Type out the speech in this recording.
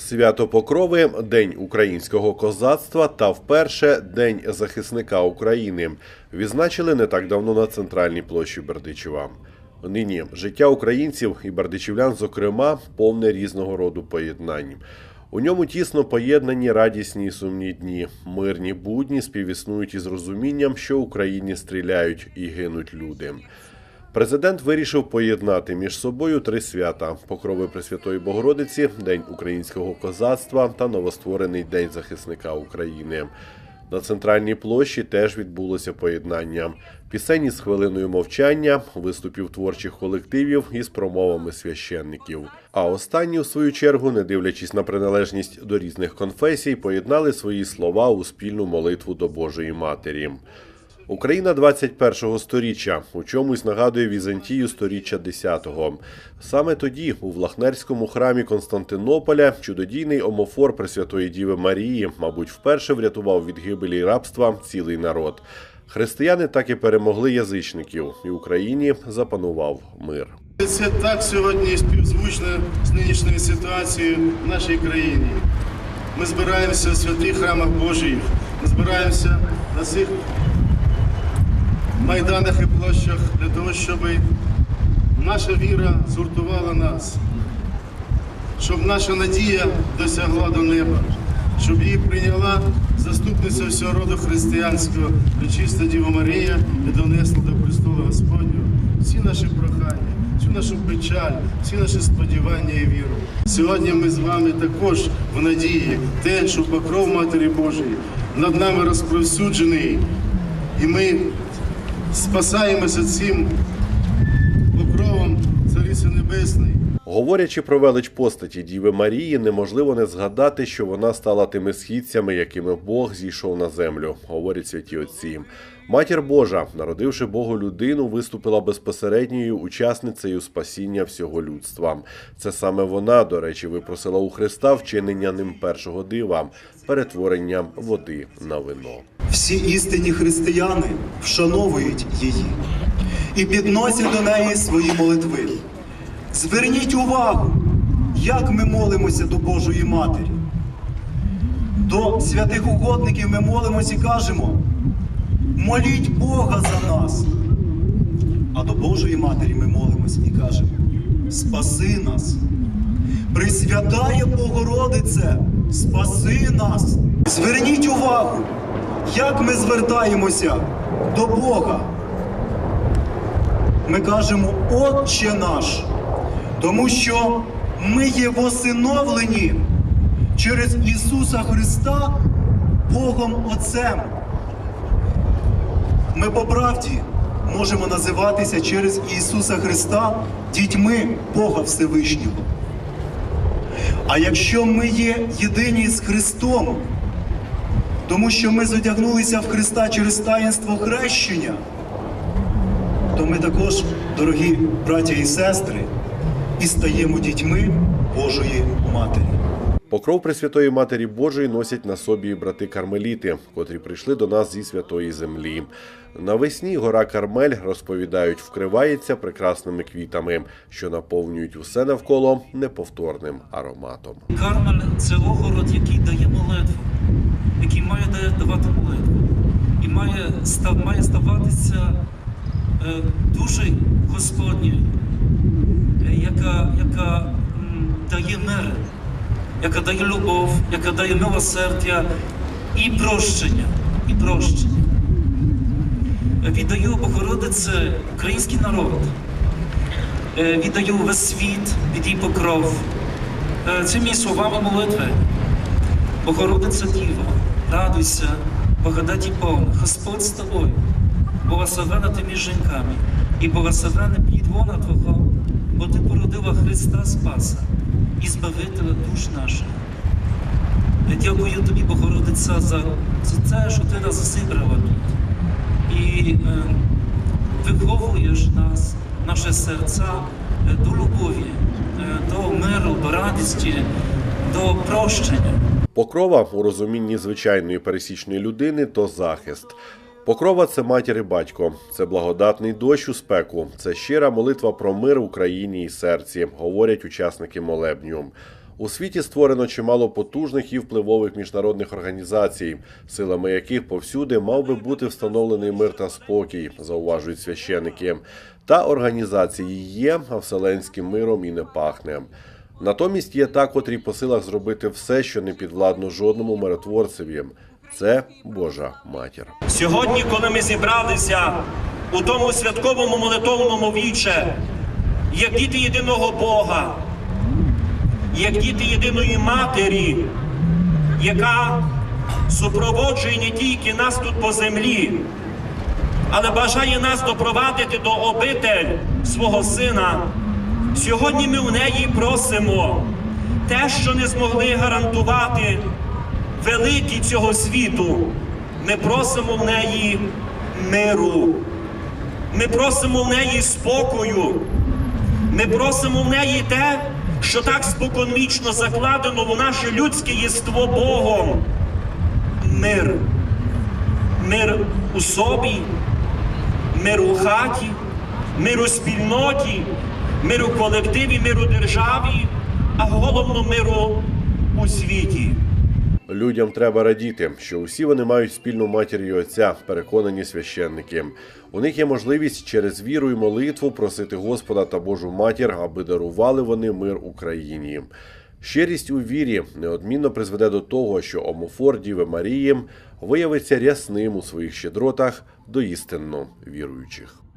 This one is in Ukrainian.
Свято Покрови День українського козацтва та вперше День захисника України відзначили не так давно на центральній площі Бердичева. Нині життя українців і бердичівлян, зокрема, повне різного роду поєднань. У ньому тісно поєднані радісні і сумні дні, мирні будні співіснують із розумінням, що в Україні стріляють і гинуть люди. Президент вирішив поєднати між собою три свята: Покрови Пресвятої Богородиці, День українського козацтва та новостворений День захисника України. На центральній площі теж відбулося поєднання. Пісені з хвилиною мовчання, виступів творчих колективів із промовами священників. А останні, у свою чергу, не дивлячись на приналежність до різних конфесій, поєднали свої слова у спільну молитву до Божої Матері. Україна 21-го сторіччя у чомусь нагадує Візантію сторіччя 10-го. Саме тоді, у Влахнерському храмі Константинополя, чудодійний омофор Пресвятої Діви Марії, мабуть, вперше врятував від гибелі рабства цілий народ. Християни так і перемогли язичників, і Україні запанував мир. Це так сьогодні співзвучно з нинішньою ситуацією в нашій країні. Ми збираємося в святих храмах Божих, ми збираємося на цих майданах і площах для того, щоб наша віра згуртувала нас, щоб наша надія досягла до неба, щоб її прийняла заступниця всього роду християнського, пречиста Діва Марія і донесла до престолу Господнього всі наші прохання, всю нашу печаль, всі наші сподівання і віру. Сьогодні ми з вами також в надії, те, що покров Матері Божої над нами розповсюджений, і ми спасаємося цим покровом Цариці Небесної. Говорячи про велич постаті Діви Марії, неможливо не згадати, що вона стала тими східцями, якими Бог зійшов на землю, говорять святі отці. Матір Божа, народивши Богу людину, виступила безпосередньою учасницею спасіння всього людства. Це саме вона, до речі, випросила у Христа вчинення ним першого дива перетворення води на вино. Всі істинні християни вшановують її і підносять до неї свої молитви. Зверніть увагу, як ми молимося до Божої Матері. До святих угодників ми молимося і кажемо: моліть Бога за нас. А до Божої Матері ми молимося і кажемо: Спаси нас! Пресвятає Богородице, спаси нас! Зверніть увагу, як ми звертаємося до Бога. Ми кажемо Отче наш, тому що ми є восиновлені через Ісуса Христа Богом Отцем. Ми по правді можемо називатися через Ісуса Христа дітьми Бога Всевишнього. А якщо ми є єдині з Христом, тому що ми зодягнулися в Христа через таїнство хрещення, то ми також, дорогі браття і сестри, і стаємо дітьми Божої Матері. Покров Пресвятої Матері Божої носять на собі брати кармеліти, котрі прийшли до нас зі святої землі. Навесні гора Кармель розповідають, вкривається прекрасними квітами, що наповнюють усе навколо неповторним ароматом. Кармель це огород, який дає молитву, який має дає- давати молитву. І має, став, має ставатися е, дуже Господньою, е, яка, яка дає мир, яка дає любов, яка дає милосердя і прощення, і прощення. Віддаю Богородице український народ, Е, віддаю весь світ від її покров. Е, Цими словами молитви. Богородиця Діва, радуйся, благодаті повна, Господь з тобою, благословена ти між жінками, і благословене плід вона Твого, бо ти породила Христа Спаса і Збавителя душ наших. Я дякую тобі, Богородиця, за те, що ти нас зібрала тут. І е, виховуєш нас, наше серця е, до любові, е, до миру, до радості, до прощення. Покрова у розумінні звичайної пересічної людини то захист. Покрова це матір і батько, це благодатний дощ у спеку, це щира молитва про мир в Україні і серці, говорять учасники молебню. У світі створено чимало потужних і впливових міжнародних організацій, силами яких повсюди мав би бути встановлений мир та спокій, зауважують священики. Та організації є, а вселенським миром і не пахне. Натомість є та, котрі по силах зробити все, що не підвладно жодному миротворцеві. Це Божа матір. Сьогодні, коли ми зібралися у тому святковому молитовному віче, як діти єдиного Бога, як діти єдиної Матері, яка супроводжує не тільки нас тут по землі, але бажає нас допровадити до обитель свого Сина. Сьогодні ми в неї просимо те, що не змогли гарантувати великі цього світу. Ми просимо в неї миру. Ми просимо в неї спокою. Ми просимо в неї те, що так споконвічно закладено в наше людське єство Богом. Мир. Мир у собі, мир у хаті, мир у спільноті, мир у колективі, мир у державі, а головно миру у світі. Людям треба радіти, що усі вони мають спільну матір і отця, переконані священники. У них є можливість через віру і молитву просити Господа та Божу матір, аби дарували вони мир Україні. Щирість у вірі неодмінно призведе до того, що омофор Діви Марії виявиться рясним у своїх щедротах до істинно віруючих.